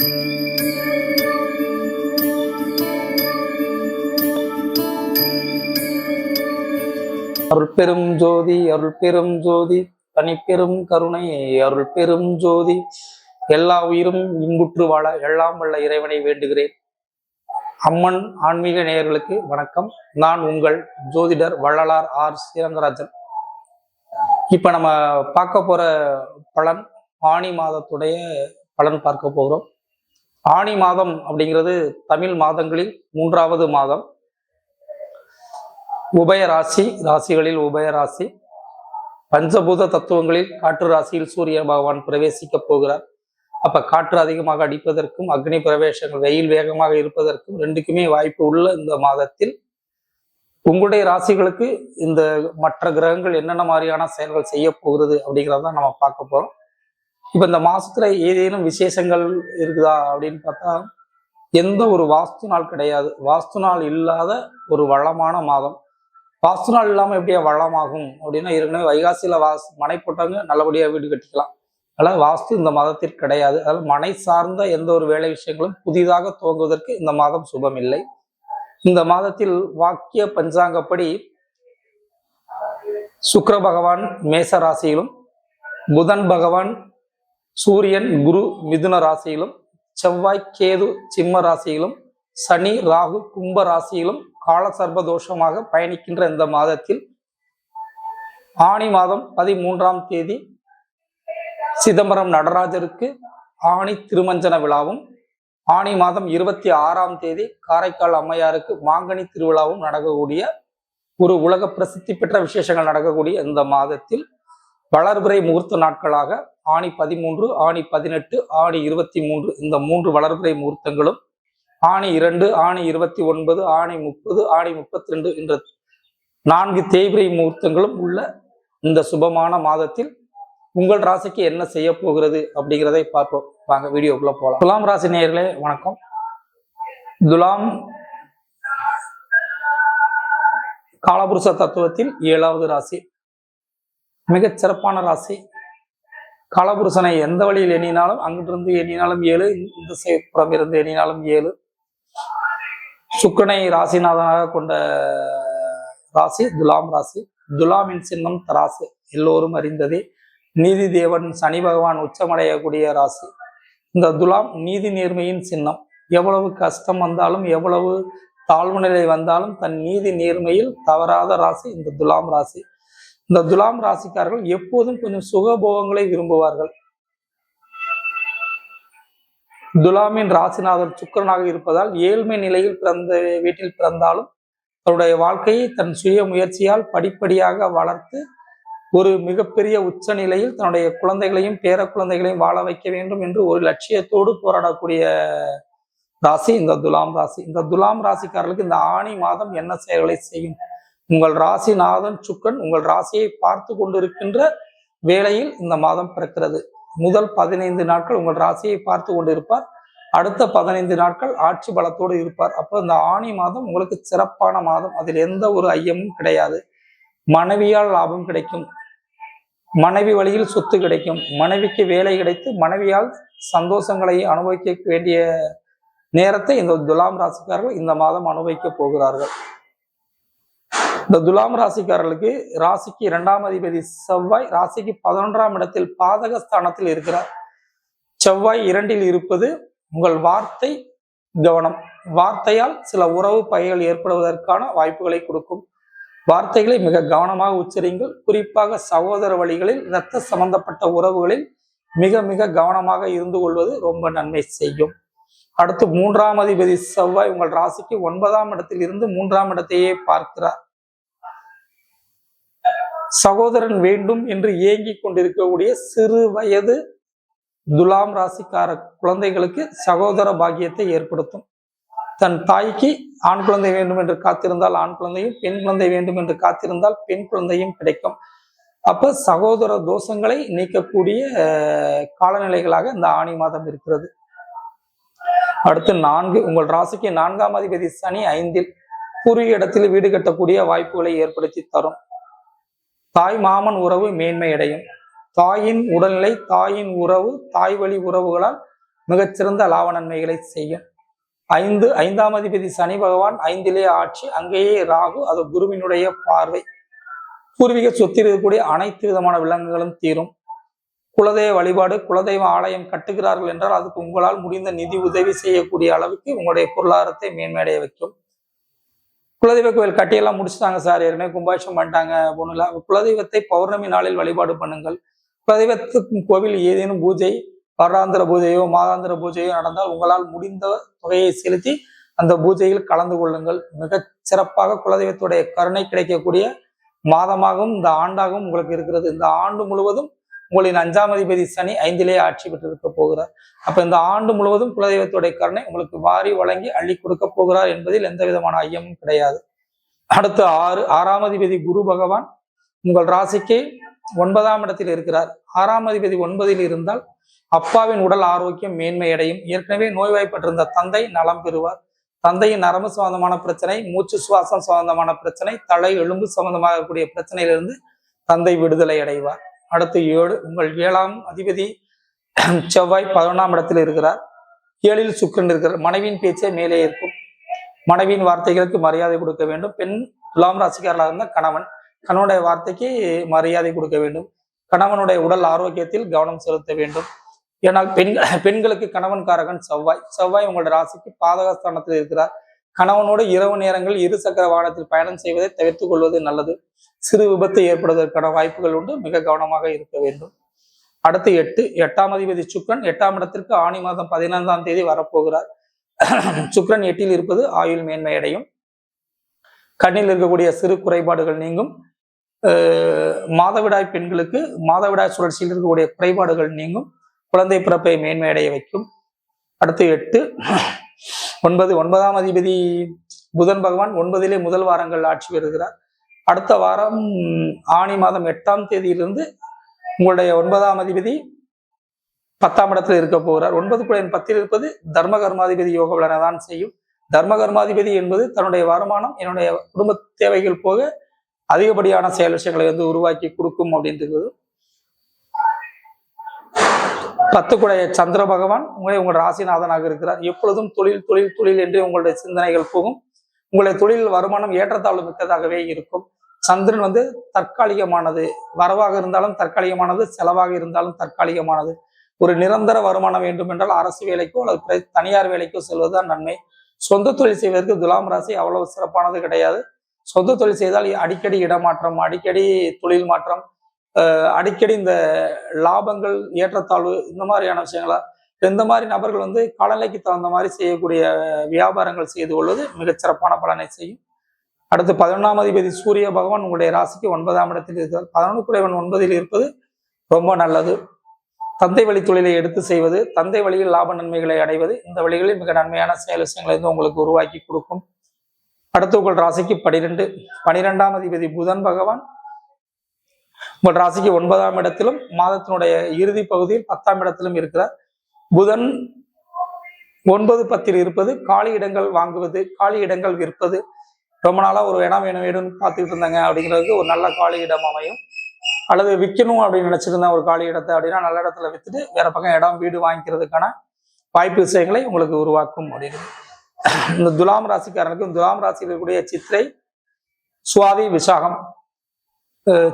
அருள் பெரும் ஜோதி அருள் பெரும் ஜோதி தனிப்பெரும் கருணை அருள் பெரும் ஜோதி. எல்லா உயிரும் இன்புற்று வாழ எல்லாம் வல்ல இறைவனை வேண்டுகிறேன். அம்மன் ஆன்மீக நேயர்களுக்கு வணக்கம். நான் உங்கள் ஜோதிடர் வள்ளலார் ஆர். ஸ்ரீரங்கராஜன் இப்ப நம்ம பார்க்க போற பலன் ஆணி மாதத்துடைய பலன் பார்க்க போகிறோம். ஆணி மாதம் அப்படிங்கிறது தமிழ் மாதங்களில் மூன்றாவது மாதம். உபய ராசி ராசிகளில் உபய ராசி. பஞ்சபூத தத்துவங்களில் காற்று ராசியில் சூரிய பகவான் பிரவேசிக்க போகிறார். அப்ப காற்று அதிகமாக அடிப்பதற்கும் அக்னி பிரவேசங்கள் வெயில் வேகமாக இருப்பதற்கும் ரெண்டுக்குமே வாய்ப்பு உள்ள இந்த மாதத்தில் உங்களுடைய ராசிகளுக்கு இந்த மற்ற கிரகங்கள் என்னென்ன மாதிரியான செயல்கள் செய்ய போகிறது அப்படிங்கிறத நம்ம பார்க்க போறோம். இப்ப இந்த மாசத்துல ஏதேனும் விசேஷங்கள் இருக்குதா அப்படின்னு பார்த்தா எந்த ஒரு வாஸ்து நாள் கிடையாது. வாஸ்து நாள் இல்லாத ஒரு வளமான மாதம். வாஸ்து நாள் இல்லாமல் எப்படியா வளமாகும் அப்படின்னா ஏற்கனவே வைகாசியில் வாஸ் மனை போட்டவங்க நல்லபடியாக வீடு கட்டிக்கலாம். அதனால் வாஸ்து இந்த மாதத்திற்கு கிடையாது. அதனால் மனை சார்ந்த எந்த ஒரு வேலை விஷயங்களும் புதிதாக துவங்குவதற்கு இந்த மாதம் சுபம் இல்லை இந்த மாதத்தில் வாக்கிய பஞ்சாங்கப்படி சுக்கர பகவான் மேச ராசியிலும் புதன் பகவான் சூரியன் குரு மிதுன ராசியிலும் செவ்வாய் கேது சிம்ம ராசியிலும் சனி ராகு கும்ப ராசியிலும் காலசர்ப தோஷமாக பயணிக்கின்ற இந்த மாதத்தில் ஆணி மாதம் பதிமூன்றாம் தேதி சிதம்பரம் நடராஜருக்கு ஆணி திருமஞ்சன விழாவும் ஆணி மாதம் இருபத்தி ஆறாம் தேதி காரைக்கால் அம்மையாருக்கு மாங்கனி திருவிழாவும் நடக்கக்கூடிய ஒரு உலக பிரசித்தி பெற்ற விசேஷங்கள் நடக்கக்கூடிய இந்த மாதத்தில் வளர்பிறை முகூர்த்த நாட்களாக ஆணி பதிமூன்று ஆணி பதினெட்டு ஆணி இருபத்தி மூன்று இந்த மூன்று வளர்பிறை முகூர்த்தங்களும் ஆணி இரண்டு ஆணி இருபத்தி ஒன்பது ஆணி முப்பது ஆணி முப்பத்தி ரெண்டு என்ற நான்கு தேய்பிரை முகூர்த்தங்களும் உள்ள இந்த சுபமான மாதத்தில் உங்கள் ராசிக்கு என்ன செய்ய போகிறது அப்படிங்கிறதை பார்ப்போம். வாங்க வீடியோக்குள்ள போகலாம் துலாம் ராசி நேயர்களே வணக்கம். துலாம் காலபுருஷ தத்துவத்தில் ஏழாவது ராசி. மிகச் சிறப்பான ராசி. காலபுருஷனை எந்த வழியில் எண்ணினாலும் அங்கிட்டிருந்து எண்ணினாலும் ஏழு இந்த புறம் இருந்து எண்ணினாலும் ஏழு. சுக்கனை ராசிநாதனாக கொண்ட ராசி துலாம் ராசி. துலாமின் சின்னம் தராசு எல்லோரும் அறிந்ததே. நீதி தேவன் சனி பகவான் உச்சமடையக்கூடிய ராசி. இந்த துலாம் நீதி நேர்மையின் சின்னம். எவ்வளவு கஷ்டம் வந்தாலும் எவ்வளவு தாழ்வு நிலை வந்தாலும் தன் நீதி நேர்மையில் தவறாத ராசி இந்த துலாம் ராசி. இந்த துலாம் ராசிக்காரர்கள் எப்போதும் கொஞ்சம் சுகபோகங்களை விரும்புவார்கள். துலாமின் ராசிநாதன் சுக்கரனாக இருப்பதால் ஏழ்மை நிலையில் பிறந்த வீட்டில் பிறந்தாலும் தன்னுடைய வாழ்க்கையை தன் சுய முயற்சியால் படிப்படியாக வளர்த்து ஒரு மிகப்பெரிய உச்ச நிலையில் தன்னுடைய குழந்தைகளையும் பேர குழந்தைகளையும் வாழ வைக்க வேண்டும் என்று ஒரு லட்சியத்தோடு போராடக்கூடிய ராசி இந்த துலாம் ராசி. இந்த துலாம் ராசிக்காரர்களுக்கு இந்த ஆணி மாதம் என்ன செயல்களை செய்யும்? உங்கள் ராசிநாதன் சுக்கன் உங்கள் ராசியை பார்த்து கொண்டிருக்கின்ற வேளையில் இந்த மாதம் பிறக்கிறது. முதல் பதினைந்து நாட்கள் உங்கள் ராசியை பார்த்து கொண்டிருப்பார். அடுத்த பதினைந்து நாட்கள் ஆட்சி பலத்தோடு இருப்பார். அப்போ இந்த ஆணி மாதம் உங்களுக்கு சிறப்பான மாதம். அதில் எந்த ஒரு ஐயமும் கிடையாது. மனைவியால் லாபம் கிடைக்கும். மனைவி வழியில் சொத்து கிடைக்கும். மனைவிக்கு வேலை கிடைத்து மனைவியால் சந்தோஷங்களை அனுபவிக்க வேண்டிய நேரத்தை இந்த துலாம் ராசிக்காரர்கள் இந்த மாதம் அனுபவிக்க போகிறார்கள். இந்த துலாம் ராசிக்காரர்களுக்கு ராசிக்கு இரண்டாம் அதிபதி செவ்வாய் ராசிக்கு பதினொன்றாம் இடத்தில் பாதக ஸ்தானத்தில் இருக்கிறார். செவ்வாய் இரண்டில் இருப்பது உங்கள் வார்த்தை கவனம். வார்த்தையால் சில உறவு பகைகள் ஏற்படுவதற்கான வாய்ப்புகளை கொடுக்கும். வார்த்தைகளை மிக கவனமாக உச்சரிங்கள். குறிப்பாக சகோதர வழிகளில் இரத்த சம்பந்தப்பட்ட உறவுகளில் மிக மிக கவனமாக இருந்து கொள்வது ரொம்ப நன்மை செய்யும். அடுத்து மூன்றாம் அதிபதி செவ்வாய் உங்கள் ராசிக்கு ஒன்பதாம் இடத்தில் இருந்து மூன்றாம் இடத்தையே பார்க்கிறார். சகோதரன் வேண்டும் என்று ஏங்கிக் கொண்டிருக்கக்கூடிய சிறு வயது துலாம் ராசிக்கார குழந்தைகளுக்கு சகோதர பாக்கியத்தை ஏற்படுத்தும். தன் தாய்க்கு ஆண் குழந்தை வேண்டும் என்று காத்திருந்தால் ஆண் குழந்தையும் பெண் குழந்தை வேண்டும் என்று காத்திருந்தால் பெண் குழந்தையும் கிடைக்கும். அப்ப சகோதர தோஷங்களை நீக்கக்கூடிய காலநிலைகளாக இந்த ஆணி மாதம் இருக்கிறது. அடுத்து நான்கு உங்கள் ராசிக்கு நான்காம் அதிபதி சனி ஐந்தில் பூர்வீக இடத்தில் வீடு கட்டக்கூடிய வாய்ப்புகளை ஏற்படுத்தி தரும். தாய் மாமன் உறவு மேன்மை அடையும். தாயின் உடல்நிலை தாயின் உறவு தாய் வழி உறவுகளால் மிகச்சிறந்த லாப நன்மைகளை செய்யும். ஐந்து ஐந்தாம் அதிபதி சனி பகவான் ஐந்திலே ஆட்சி அங்கேயே ராகு அது குருவினுடைய பார்வை. பூர்வீக சொத்தில் இருக்கக்கூடிய அனைத்து விதமான விலங்குகளும் தீரும். குலதெய்வ வழிபாடு குலதெய்வ ஆலயம் கட்டுகிறார்கள் என்றால் அதுக்கு உங்களால் முடிந்த நிதி உதவி செய்யக்கூடிய அளவுக்கு உங்களுடைய பொருளாதாரத்தை மேன்மையடைய வைக்கும். குலதெய்வ கோயில் கட்டியெல்லாம் முடிச்சுட்டாங்க சார். ஏற்கனவே கும்பாபிஷம் பண்ணிட்டாங்க ஒன்றும் இல்லை குலதெய்வத்தை பௌர்ணமி நாளில் வழிபாடு பண்ணுங்கள். குலதெய்வத்துக்கு கோவில் ஏதேனும் பூஜை வருடாந்திர பூஜையோ மாதாந்திர பூஜையோ நடந்தால் உங்களால் முடிந்த தொகையை செலுத்தி அந்த பூஜையில் கலந்து கொள்ளுங்கள். மிகச் சிறப்பாக குலதெய்வத்துடைய கருணை கிடைக்கக்கூடிய மாதமாகவும் இந்த ஆண்டாகவும் உங்களுக்கு இருக்கிறது. இந்த ஆண்டு முழுவதும் உங்களின் அஞ்சாம் அதிபதி சனி ஐந்திலே ஆட்சி பெற்றிருக்க போகிறார். அப்ப இந்த ஆண்டு முழுவதும் குலதெய்வத்துடைய கருணை உங்களுக்கு வாரி வழங்கி அள்ளி கொடுக்க போகிறார் என்பதில் எந்த விதமான ஐயமும் கிடையாது. அடுத்து ஆறு ஆறாம் அதிபதி குரு பகவான் உங்கள் ராசிக்கு ஒன்பதாம் இடத்தில் இருக்கிறார். ஆறாம் அதிபதி ஒன்பதில் இருந்தால் அப்பாவின் உடல் ஆரோக்கியம் மேன்மையடையும். ஏற்கனவே நோய்வாய்ப்பட்டிருந்த தந்தை நலம் பெறுவார். தந்தையின் நரம்பு சம்பந்தமான பிரச்சனை மூச்சு சுவாசம் சம்பந்தமான பிரச்சனை தலை எலும்பு சம்பந்தமாக கூடிய பிரச்சனையிலிருந்து தந்தை விடுதலை அடைவார். அடுத்து ஏழு உங்கள் ஏழாம் அதிபதி செவ்வாய் பதினொன்றாம் இடத்தில் இருக்கிறார். ஏழில் சுக்கிரன் இருக்கிறார். மனைவியின் பேச்சே மேலே இருக்கும். மனைவியின் வார்த்தைகளுக்கு மரியாதை கொடுக்க வேண்டும். பெண் துலாம் ராசிக்காரர்களாக இருந்த கணவன். கணவனுடைய வார்த்தைக்கு மரியாதை கொடுக்க வேண்டும். கணவனுடைய உடல் ஆரோக்கியத்தில் கவனம் செலுத்த வேண்டும். ஏன்னால் பெண்கள் பெண்களுக்கு கணவன் காரகன் செவ்வாய். செவ்வாய் உங்களுடைய ராசிக்கு பாதகஸ்தானத்தில் இருக்கிறார். கணவனோடு இரவு நேரங்கள் இரு சக்கர வாகனத்தில் பயணம் செய்வதை தவிர்த்துக் கொள்வது நல்லது. சிறு விபத்து ஏற்படுவதற்கான வாய்ப்புகள் உண்டு. மிக கவனமாக இருக்க வேண்டும். அடுத்து எட்டு எட்டாம் அதிபதி சுக்ரன் எட்டாம் இடத்திற்கு ஆணி மாதம் பதினைந்தாம் தேதி வரப்போகிறார். சுக்ரன் எட்டில் இருப்பது ஆயுள் மேன்மையடையும். கண்ணில் இருக்கக்கூடிய சிறு குறைபாடுகள் நீங்கும். மாதவிடாய் பெண்களுக்கு மாதவிடாய் சுழற்சியில் இருக்கக்கூடிய குறைபாடுகள் நீங்கும். குழந்தை பிறப்பை மேன்மையடைய வைக்கும். அடுத்து எட்டு ஒன்பது ஒன்பதாம் அதிபதி புதன் பகவான் ஒன்பதிலே முதல் வாரங்கள் ஆட்சி பெறுகிறார். அடுத்த வாரம் ஆணி மாதம் எட்டாம் தேதியிலிருந்து உங்களுடைய ஒன்பதாம் அதிபதி பத்தாம் இடத்தில் இருக்க போகிறார். ஒன்பது குழையின் பத்தில் இருப்பது தர்ம கர்மாதிபதி யோக பலனை தான் செய்யும். தர்ம கர்மாதிபதி என்பது தன்னுடைய வருமானம் என்னுடைய குடும்ப தேவைகள் போக அதிகப்படியான செயல் விஷயங்களை வந்து உருவாக்கி கொடுக்கும் அப்படின்றது. பத்துக்குடைய சந்திர பகவான் உங்களை உங்கள் ராசிநாதனாக இருக்கிறார். எப்பொழுதும் தொழில் தொழில் தொழில் என்று உங்களுடைய சிந்தனைகள் போகும். உங்களுடைய தொழில் வருமானம் ஏற்றத்தாழ்வு மிக்கதாகவே இருக்கும். சந்திரன் வந்து தற்காலிகமானது. வரவாக இருந்தாலும் தற்காலிகமானது செலவாக இருந்தாலும் தற்காலிகமானது. ஒரு நிரந்தர வருமானம் வேண்டும் என்றால் அரசு வேலைக்கோ அல்லது தனியார் வேலைக்கோ செல்வதுதான் நன்மை. சொந்த தொழில் செய்வதற்கு துலாம் ராசி அவ்வளவு சிறப்பானது கிடையாது. சொந்த தொழில் செய்தால் அடிக்கடி இடமாற்றம் அடிக்கடி தொழில் மாற்றம் அடிக்கடி இந்த லாபங்கள் ஏற்றத்தாழ்வு இந்த மாதிரியான விஷயங்களா இந்த மாதிரி நபர்கள் வந்து காலநிலைக்கு தகுந்த மாதிரி செய்யக்கூடிய வியாபாரங்கள் செய்து கொள்வது மிகச்சிறப்பான பலனை செய்யும். அடுத்து பதினொன்றாம் அதிபதி சூரிய பகவான் உங்களுடைய ராசிக்கு ஒன்பதாம் இடத்தில் இருக்கிறார். பதினொன்று குறைவன் ஒன்பதில் இருப்பது ரொம்ப நல்லது. தந்தை வழி தொழிலை எடுத்து செய்வது தந்தை வழியில் லாப நன்மைகளை அடைவது இந்த வழிகளில் மிக நன்மையான செயல் விஷயங்களை வந்து உங்களுக்கு உருவாக்கி கொடுக்கும். அடுத்து உங்கள் ராசிக்கு பனிரெண்டு. பனிரெண்டாம் அதிபதி புதன் பகவான் உங்கள் ராசிக்கு ஒன்பதாம் இடத்திலும் மாதத்தினுடைய இறுதி பகுதியில் பத்தாம் இடத்திலும் இருக்கிறார் புதன் ஒன்பது பத்தில் இருப்பது காலி இடங்கள் வாங்குவது காலி இடங்கள் விற்பது. ரொம்ப நாளாக ஒரு இடம் வேணும் வேணும்னு பார்த்துக்கிட்டு இருந்தாங்க அப்படிங்கிறதுக்கு ஒரு நல்ல காலி இடம் அமையும். அல்லது விற்கணும் அப்படின்னு நினச்சிருந்தேன் ஒரு காலி இடத்தை அப்படின்னா நல்ல இடத்துல விற்றுட்டு வேற பக்கம் இடம் வீடு வாங்கிக்கிறதுக்கான வாய்ப்பு விஷயங்களை உங்களுக்கு உருவாக்கும் அப்படின்னு. இந்த துலாம் ராசிக்காரனுக்கும் துலாம் ராசியில் இருக்கக்கூடிய சித்திரை சுவாதி விசாகம்.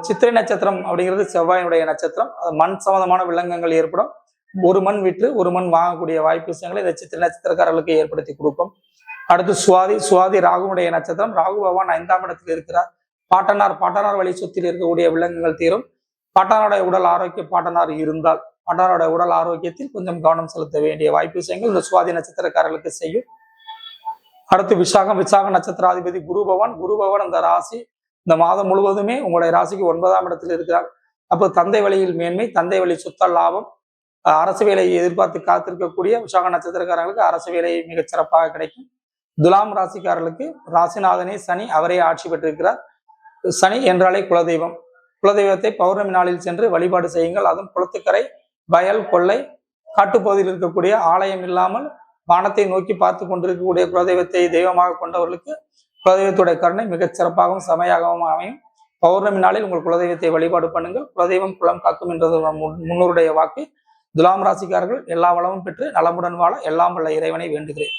சித்திரை நட்சத்திரம் அப்படிங்கிறது செவ்வாயினுடைய நட்சத்திரம். மண் சம்பந்தமான விலங்கங்கள் ஏற்படும். ஒரு மண் விற்று ஒரு மண் வாங்கக்கூடிய வாய்ப்பு விஷயங்களை இந்த சித்திரை நட்சத்திரக்காரர்களுக்கு ஏற்படுத்தி கொடுக்கும். அடுத்து சுவாதி சுவாதி ராகுனுடைய நட்சத்திரம். ராகு பகவான் ஐந்தாம் இடத்தில் இருக்கிறார். பாட்டனார் பாட்டனார் வழி சுத்தில் இருக்கக்கூடிய விலங்குகள் தீரும். பாட்டனாருடைய உடல் ஆரோக்கிய பாட்டனார் இருந்தால் பாட்டனாருடைய உடல் ஆரோக்கியத்தில் கொஞ்சம் கவனம் செலுத்த வேண்டிய வாய்ப்பு விஷயங்கள் இந்த சுவாதி நட்சத்திரக்காரர்களுக்கு செய்யும். அடுத்து விசாகம் விசாக நட்சத்திராதிபதி குரு பகவான். குரு பகவான் அந்த ராசி இந்த மாதம் முழுவதுமே உங்களுடைய ராசிக்கு ஒன்பதாம் இடத்தில் இருக்கிறார். அப்போ தந்தை வழியில் மேன்மை தந்தை வழி சுத்த லாபம் அரசு வேலையை எதிர்பார்த்து காத்திருக்கக்கூடிய விசாக நட்சத்திரக்காரர்களுக்கு அரசு வேலை மிகச் சிறப்பாக கிடைக்கும். துலாம் ராசிக்காரர்களுக்கு ராசிநாதனே சனி அவரே ஆட்சி பெற்றிருக்கிறார். சனி என்றாலே குலதெய்வம். குலதெய்வத்தை பௌர்ணமி நாளில் சென்று வழிபாடு செய்யுங்கள். அதுவும் குளத்துக்கரை வயல் கொள்ளை காட்டுப்பகுதியில் இருக்கக்கூடிய ஆலயம் இல்லாமல் வானத்தை நோக்கி பார்த்து கொண்டிருக்கக்கூடிய குலதெய்வத்தை தெய்வமாக கொண்டவர்களுக்கு குலதெய்வத்துடைய கருணை மிகச் சிறப்பாகவும் செமையாகவும் அமையும். பௌர்ணமி நாளில் உங்கள் குலதெய்வத்தை வழிபாடு பண்ணுங்கள். குலதெய்வம் குளம் காக்கும் என்றது முன்னோருடைய வாக்கு. துலாம் ராசிக்காரர்கள் எல்லா வளமும் பெற்று நலமுடன் வாழ எல்லாம் வல்ல இறைவனை வேண்டுகிறேன்.